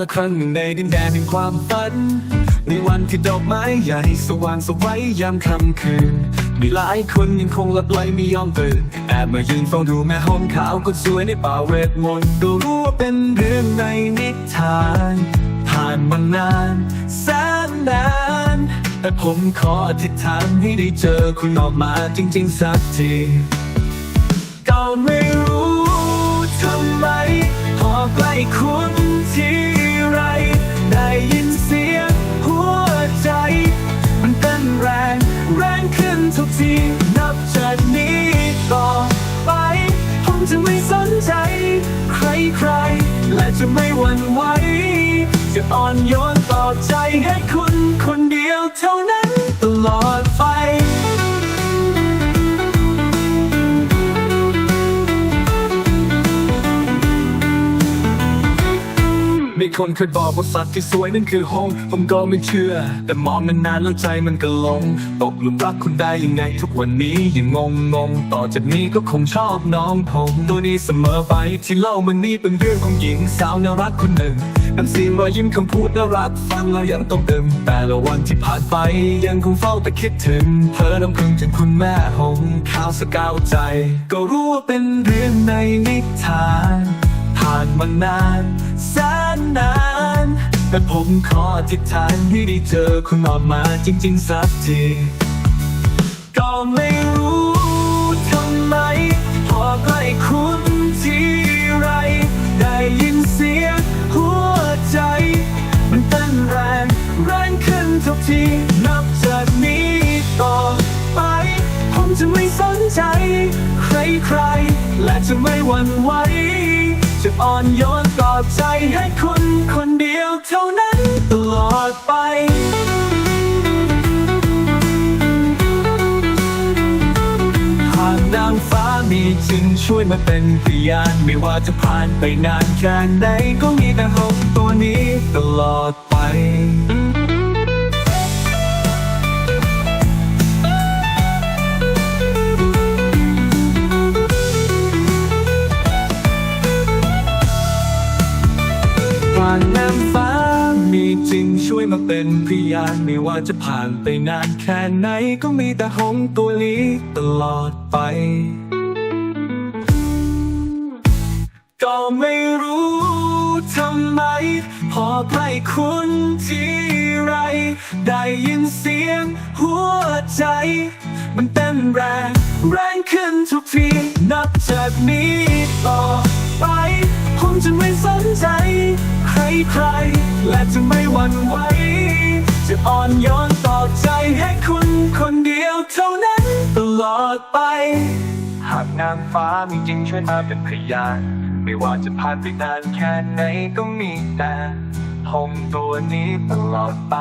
ละครั้งหนึ่งในดินแดนแห่งความฝัน ในวันที่ดอกไม้ใหญ่สว่างสวัยยามค่ำคืน มีหลายคนยังคงหลับไหลไม่ยอมตื่นแอบมายืนเฝ้าดูแม่ห้องขาวคนสวยในป่าเวทมนต์ก็รู้ว่าเป็นเรื่องในนิทาน ผ่านมานานแสนนานแต่ผมขออธิษฐานให้ได้เจอคุณออกมาจริง ๆ สักทีก็ไม่รู้ทำไมพอใกล้คุณ ใจ ใครใคร และจะไม่หวั่นไหวจะอ่อนโยนต่อใจให้คุณ คนเคยบอกว่าสัตว์ที่สวยนั่นคือหงผมก็ไม่เชื่อ แต่มองนานๆแล้วใจมันก็หลง ตกหลุมรักคุณได้ยังไง ทุกวันนี้ยังงงงงต่อจากนี้ก็คงชอบน้องผมตัวนี้เสมอไปที่เล่ามันนี่เป็นเรื่องของหญิงสาวน่ารักคนหนึ่งน้ำเสียงรอยยิ้มคำพูดน่ารักฟังแล้วยังต้องเติมแต่ละวันที่ผ่านไปยังคงเฝ้าแต่คิดถึงเธอลำพึงถึงคุณแม่หงข้าวสกาวใจ ก็รู้ว่าเป็นเรื่องในนิทานผ่านมานานแสน นาน แต่ผมขออธิษฐานให้ได้เจอคุณออกมาจริง ๆ สักทีก็ไม่รู้ทำไม พอใกล้คุณทีไร ได้ยินเสียงหัวใจ มันเต้นแรงแรงขึ้นทุกทีนับจากนี้ต่อไป ผมจะไม่สนใจ ใครใครๆและจะไม่หวั่นไหว อ่อนโยนกอดใจให้คุณคนเดียวเท่านั้นตลอดไปหากนางฟ้ามีจริงช่วยมาเป็นพยานไม่ว่าจะผ่านไปนานแค่ไหนก็มีแต่หงตัวนี้ตลอดไป ฟ้ามีจริงช่วยมาเป็นพยานไม่ว่าจะผ่านไปนานแค่ไหนก็มีแต่หงตัวนี้ตลอดไป ก็ไม่รู้ทำไม พอใกล้คุณทีไร ได้ยินเสียงหัวใจ มันเต้นแรง แรงขึ้นทุกที นับจากนี้ต่อไป จะไม่สนใจ ใครใครๆและจะไม่หวั่นไหว จะอ่อนโยนต่อใจให้คุณคนเดียวเท่านั้นตลอดไป หากนางฟ้ามีจริงช่วยมาเป็นพยาน ไม่ว่าจะผ่านไปนานแค่ไหนก็มีแต่หงส์ตัวนี้ตลอดไป